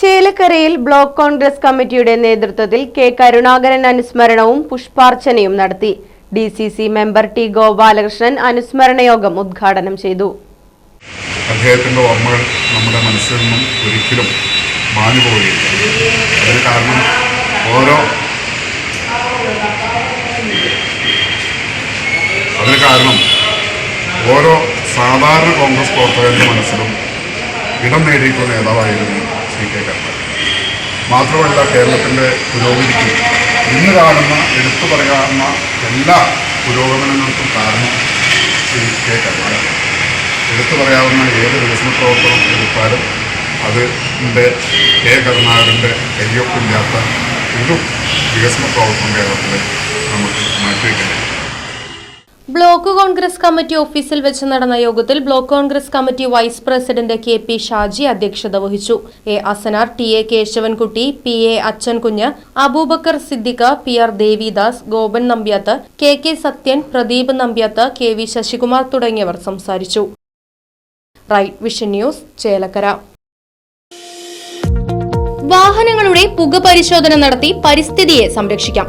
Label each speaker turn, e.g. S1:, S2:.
S1: ചേലക്കരയിൽ ബ്ലോക്ക് കോൺഗ്രസ് കമ്മിറ്റിയുടെ നേതൃത്വത്തിൽ കെ കരുണാകരൻ അനുസ്മരണവും പുഷ്പാർച്ചനയും നടത്തി. D C C member T Gopalakrishnan അനുസ്മരണ യോഗം ഉദ്ഘാടനം ചെയ്തു.
S2: അദ്ദേഹത്തിന്റെ ഓർമ്മകൾ നമ്മുടെ മനസ്സിൽ നിന്നും ഒരിക്കലും മാഞ്ഞു പോവുകയില്ല. അതിന് കാരണം ഓരോ അതിന് കാരണം ഓരോ സാധാരണ കോൺഗ്രസ് പ്രവർത്തകരുടെ മനസ്സിലും ഇടം നേടിയിട്ടുള്ള നേതാവായിരുന്നു ശ്രീ കെ കരുണാകരൻ മാത്രമല്ല കേരളത്തിന്റെ പുരോഗതിക്ക് ഇന്ന് കാണുന്ന എടുത്തു പറയാവുന്ന എല്ലാ പുരോഗമനങ്ങൾക്കും കാരണം ശ്രീ കെ കരുണാകരൻ. എടുത്തു പറയാവുന്ന ഏത് വികസന പ്രവർത്തനം എടുത്താലും അതിന്റെ കെ കരുണാകരന്റെ കയ്യൊപ്പില്ലാത്ത ഒരു വികസന പ്രവർത്തനം കേരളത്തിൽ നമുക്ക് മാറ്റിവെക്കാൻ കഴിയും
S3: ബ്ലോക്ക് കോൺഗ്രസ് കമ്മിറ്റി ഓഫീസിൽ വെച്ച് നടന്ന യോഗത്തിൽ block Congress committee vice president K P Shaji അധ്യക്ഷത വഹിച്ചു. A Asanar T A Keshavankutty P A Achankunju Aboobacker Siddique P R Devidas Gopan Nambiath K K Sathyan Pradeep Nambiath K V Sasikumar തുടങ്ങിയവർ സംസാരിച്ചു. Right Vision News Chelakkara. വാഹനങ്ങളുടെ പുക പരിശോധന നടത്തി പരിസ്ഥിതിയെ സംരക്ഷിക്കാം.